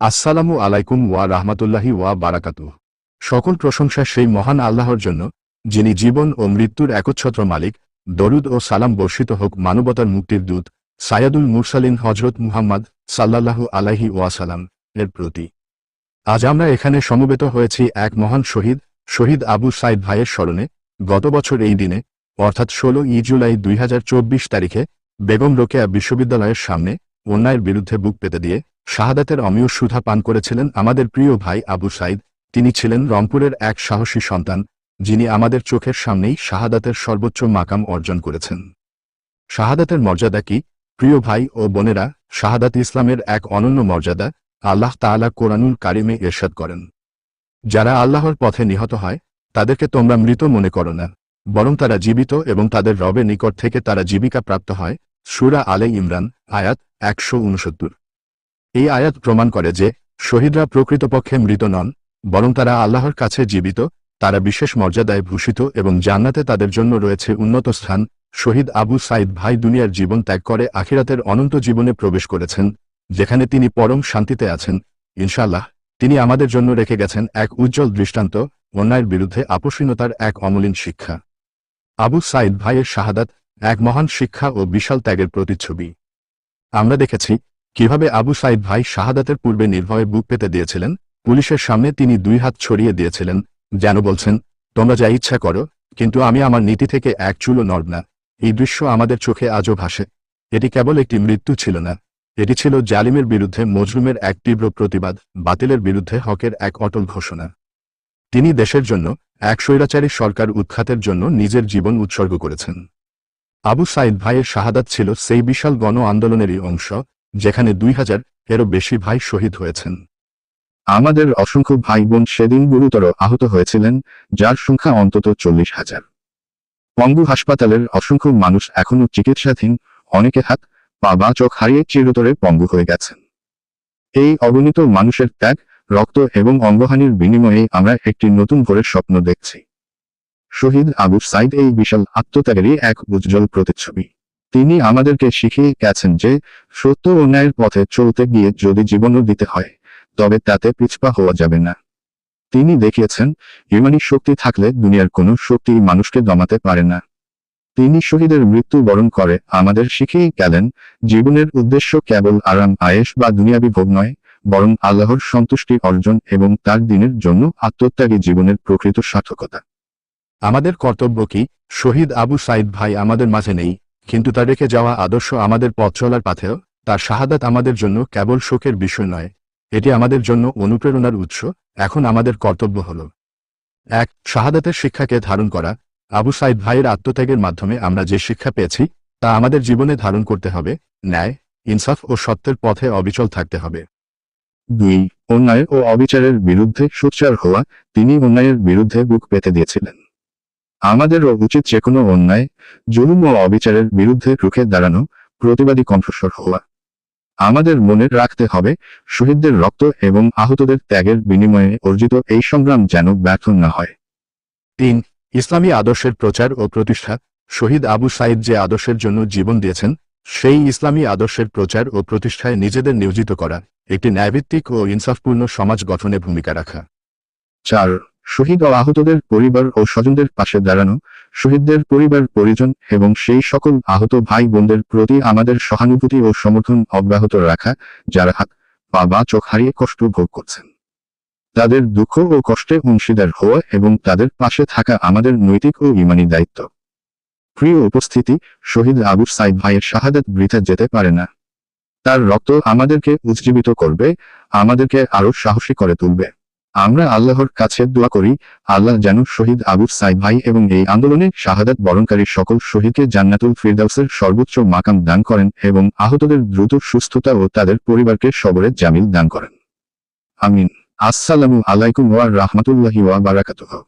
আসসালামু আলাইকুম ওয়া রাহমাতুল্লাহি ওয়া বারাকাতু সকল প্রশংসা সেই মহান আল্লাহর জন্য, যিনি জীবন ও মৃত্যুর একচ্ছত্র মালিক, দরুদ ও সালাম বর্ষিত হোক মানবতার মুক্তির দূত সায়াদুল মুরসালিন হজরত মুহাম্মদ সাল্লাল্লাহু আলাইহি ওয়াসালাম এর প্রতি। আজ আমরা এখানে সমবেত হয়েছি এক মহান শহীদ শহীদ আবু সাইদ ভাইয়ের স্মরণে, গত বছর এই দিনে, অর্থাৎ ষোলো ই জুলাই দুই হাজার চব্বিশ তারিখে, বেগম রোকেয়া বিশ্ববিদ্যালয়ের সামনে অন্যায়ের বিরুদ্ধে বুক পেতে দিয়ে শাহাদাতের অমীয় সুধা পান করেছিলেন আমাদের প্রিয় ভাই আবু সাইদ। তিনি ছিলেন রংপুরের এক সাহসী সন্তান, যিনি আমাদের চোখের সামনেই শাহাদাতের সর্বোচ্চ মাকাম অর্জন করেছেন। শাহাদাতের মর্যাদা কি? প্রিয় ভাই ও বোনেরা, শাহাদাত ইসলামের এক অনন্য মর্যাদা, আল্লাহ তাআলা কোরআনুল কারিমে এরশাদ করেন। যারা আল্লাহর পথে নিহত হয়, তাদেরকে তোমরা মৃত মনে করো না, বরং তারা জীবিত এবং তাদের রবের নিকট থেকে তারা জীবিকা প্রাপ্ত হয়। সুরা আলে ইমরান, আয়াত একশো উনসত্তর। এই আয়াত প্রমাণ করে যে শহীদরা প্রকৃতপক্ষে মৃত নন, বরং তারা আল্লাহর কাছে জীবিত, তারা বিশেষ মর্যাদায় ভূষিত এবং জান্নাতে তাদের জন্য রয়েছে উন্নত স্থান। শহীদ আবু সাইদ ভাই দুনিয়ার জীবন ত্যাগ করে আখিরাতের অনন্ত জীবনে প্রবেশ করেছেন, যেখানে তিনি পরম শান্তিতে আছেন। ইনশাল্লাহ তিনি আমাদের জন্য রেখে গেছেন এক উজ্জ্বল দৃষ্টান্ত, অন্যায়ের বিরুদ্ধে আপসীনতার এক অমলিন শিক্ষা। আবু সাইদ ভাইয়ের শাহাদাত এক মহান শিক্ষা ও বিশাল ত্যাগের প্রতিচ্ছবি। আমরা দেখেছি কীভাবে আবু সাইদ ভাই শাহাদাতের পূর্বে নির্ভয়ে বুক পেতে দিয়েছিলেন? পুলিশের সামনে তিনি দুই হাত ছড়িয়ে দিয়েছিলেন, যেন বলছেন, তোমরা যা ইচ্ছা করো, কিন্তু আমি আমার নীতি থেকে এক চুলো নড়ব না। এই দৃশ্য আমাদের চোখে আজও ভাসে। এটি কেবল একটি মৃত্যু ছিল না। এটি ছিল জালিমের বিরুদ্ধে মজলুমের এক তীব্র প্রতিবাদ, বাতিলের বিরুদ্ধে হকের এক অটল ঘোষণা। তিনি দেশের জন্য, এক স্বৈরাচারী সরকার উৎখাতের জন্য নিজের জীবন উৎসর্গ করেছেন। আবু সাইদ ভাইয়ের শাহাদাত ছিল সেই বিশাল গণ আন্দোলনেরই অংশ যেখানে দুই হাজার এরও বেশি ভাই শহীদ হয়েছেন। আমাদের অসংখ্য ভাই বোন সেদিন গুরুতর আহত হয়েছিলেন, যার সংখ্যা অন্তত চল্লিশ হাজার। পঙ্গু হাসপাতালের অসংখ্য মানুষ এখনও চিকিৎসাধীন, অনেকে হাত, পা বা চোখ হারিয়ে চিরতরে পঙ্গু হয়ে গেছেন। এই অগণিত মানুষের ত্যাগ, রক্ত এবং অঙ্গহানির বিনিময়ে আমরা একটি নতুন ভোরের স্বপ্ন দেখছি। শহীদ আবু সাইদ এই বিশাল আত্মত্যাগেরই এক উজ্জ্বল প্রতিচ্ছবি। তিনি আমাদেরকে শিখিয়ে গেছেন যে, সত্য ও ন্যায়ের পথে চলতে গিয়ে যদি জীবনও দিতে হয়, তবে তাতে পিছপা হওয়া যাবে না। তিনি দেখিয়েছেন, ইমানি শক্তি থাকলে দুনিয়ার কোনো শক্তি মানুষকে দমাতে পারে না। তিনি শহীদের মৃত্যু বরণ করে আমাদের শিখিয়ে গেলেন, জীবনের উদ্দেশ্য কেবল আরাম আয়েস বা দুনিয়াবি ভোগ নয়, বরং আল্লাহর সন্তুষ্টি অর্জন এবং তার দিনের জন্য আত্মত্যাগী জীবনের প্রকৃত সার্থকতা। আমাদের কর্তব্য কি? শহীদ আবু সাইদ ভাই আমাদের মাঝে নেই। কিন্তু তা রেখে যাওয়া আদর্শ আমাদের পথ চলার পাথেও তার শাহাদাত আমাদের জন্য কেবল শোকের বিষয় নয়। এটি আমাদের জন্য অনুপ্রেরণার উৎস, এখন আমাদের কর্তব্য হল। এক, শাহাদাতের শিক্ষাকে ধারণ করা। আবু সাইদ ভাইয়ের আত্মত্যাগের মাধ্যমে আমরা যে শিক্ষা পেয়েছি, তা আমাদের জীবনে ধারণ করতে হবে, ন্যায়, ইনসাফ ও সত্যের পথে অবিচল থাকতে হবে। দুই, অন্যায় ও অবিচারের বিরুদ্ধে সোচ্চার হওয়া। তিনি অন্যায়ের বিরুদ্ধে বুক পেতে দিয়েছিলেন। আমাদেরও উচিত যে কোনো অন্যায়, জুলুম ও অবিচারের বিরুদ্ধে রুখে দাঁড়ানো প্রতিবাদী কণ্ঠস্বর হওয়া। আমাদের মনে রাখতে হবে, শহীদদের রক্ত এবং আহতদের ত্যাগের বিনিময়ে অর্জিত এই সংগ্রাম যেন ব্যর্থ না হয়। তিন, ইসলামী আদর্শের প্রচার ও প্রতিষ্ঠা। শহীদ আবু সাইদ যে আদর্শের জন্য জীবন দিয়েছেন, সেই ইসলামী আদর্শের প্রচার ও প্রতিষ্ঠায় নিজেদের নিয়োজিত করা একটি ন্যায়ভিত্তিক ও ইনসাফপূর্ণ সমাজ গঠনে ভূমিকা রাখা। চার শহীদ ও আহতদের পরিবার ও স্বজনদের পাশে দাঁড়ানো, শহীদদের পরিবার, পরিজন এবং সেই সকল আহত ভাই বোনদের প্রতি আমাদের সহানুভূতি ও সমর্থন অব্যাহত রাখা, যারা হাত, পা বা চোখ হারিয়ে কষ্ট ভোগ করছেন। তাদের দুঃখ ও কষ্টে অংশীদার হওয়া এবং তাদের পাশে থাকা আমাদের নৈতিক ও ইমানি দায়িত্ব। প্রিয় উপস্থিতি, শহীদ আবু সাইদ ভাইয়ের শাহাদাত বৃথা যেতে পারে না। তার রক্ত আমাদেরকে উজ্জীবিত করবে, আমাদেরকে আরও সাহসী করে তুলবে। আমরা আল্লাহর কাছে দোয়া করি, আল্লাহ যেন শহীদ আবু সাইদ ভাই এবং এই আন্দোলনে শাহাদাত বরণকারী সকল শহীদকে জান্নাতুল ফিরদাউসের সর্বোচ্চ মাকাম দান করেন এবং আহতদের দ্রুত সুস্থতা ও তাদের পরিবারকে সবরে জামিল দান করেন। আমিন। আসসালামু আলাইকুম ওয়া রাহমাতুল্লাহি ওয়া বারাকাতুহু।